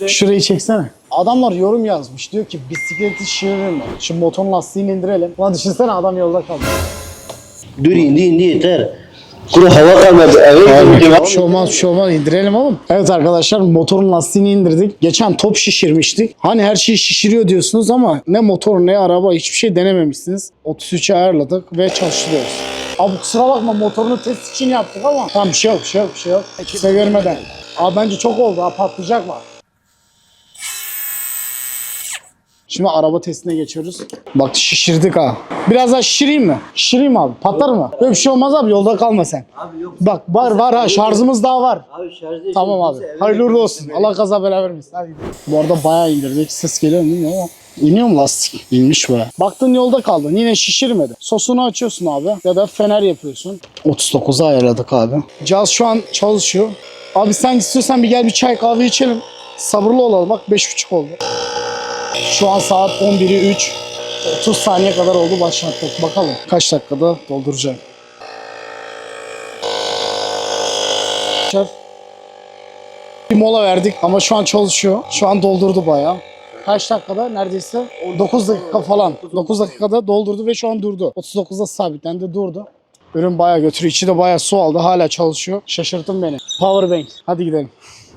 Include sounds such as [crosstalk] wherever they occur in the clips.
işte. Şurayı çeksene. Adamlar yorum yazmış. Diyor ki bisikleti şişirir mi? Şu motorun lastiğini indirelim. Ulan düşünsene adam yolda kaldı. Dur indi indi yeter. Kuru hava kalmadı. Evet. Şey olmaz indirelim oğlum. Evet arkadaşlar motorun lastiğini indirdik. Geçen top şişirmiştik. Hani her şeyi şişiriyor diyorsunuz ama ne motor ne araba hiçbir şey denememişsiniz. 33'e ayarladık ve çalıştırıyoruz. Abi kusura bakma motorunu test için yaptık ama tamam bir şey yok bir şey yok bir şey yok. Kimse görmeden. Abi bence çok oldu ha patlayacak var. Şimdi araba testine geçiyoruz. Bak şişirdik ha. Biraz daha şişireyim mi? Şişireyim mi abi? Patlar mı? Böyle bir şey olmaz abi yolda kalma sen. Abi yok. Bak var var ha şarjımız daha var. Abi şarj değil. Tamam abi. Hayırlı uğurlu olsun. Allah kaza bela vermesin. Hadi. Bu arada bayağı indirdik. Ses geliyor mu bilmiyorum ama. İniyor mu lastik? İnmiş be. Baktın yolda kaldın. Yine şişirmedi. Sosunu açıyorsun abi. Ya da fener yapıyorsun. 39'a ayarladık abi. Cihaz şu an çalışıyor. Abi sen istiyorsan bir gel bir çay kahve içelim. Sabırlı olalım. Bak 5.30 oldu. Şu an saat 11'i 3. 30 saniye kadar oldu başlattık. Bakalım kaç dakikada dolduracak. Bir mola verdik ama şu an çalışıyor. Şu an doldurdu bayağı. Kaç dakikada? Neredeyse 9 dakika falan. 9 dakikada doldurdu ve şu an durdu. 39'da sabitlendi durdu. Ürün bayağı götürüyor. İçi de bayağı su aldı. Hala çalışıyor. Şaşırttın beni. Powerbank. Hadi gidelim.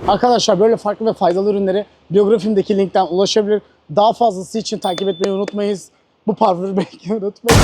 Arkadaşlar böyle farklı ve faydalı ürünleri biyografimdeki linkten ulaşabilir. Daha fazlası için takip etmeyi unutmayız. Bu powerbank'i [laughs] unutmayın.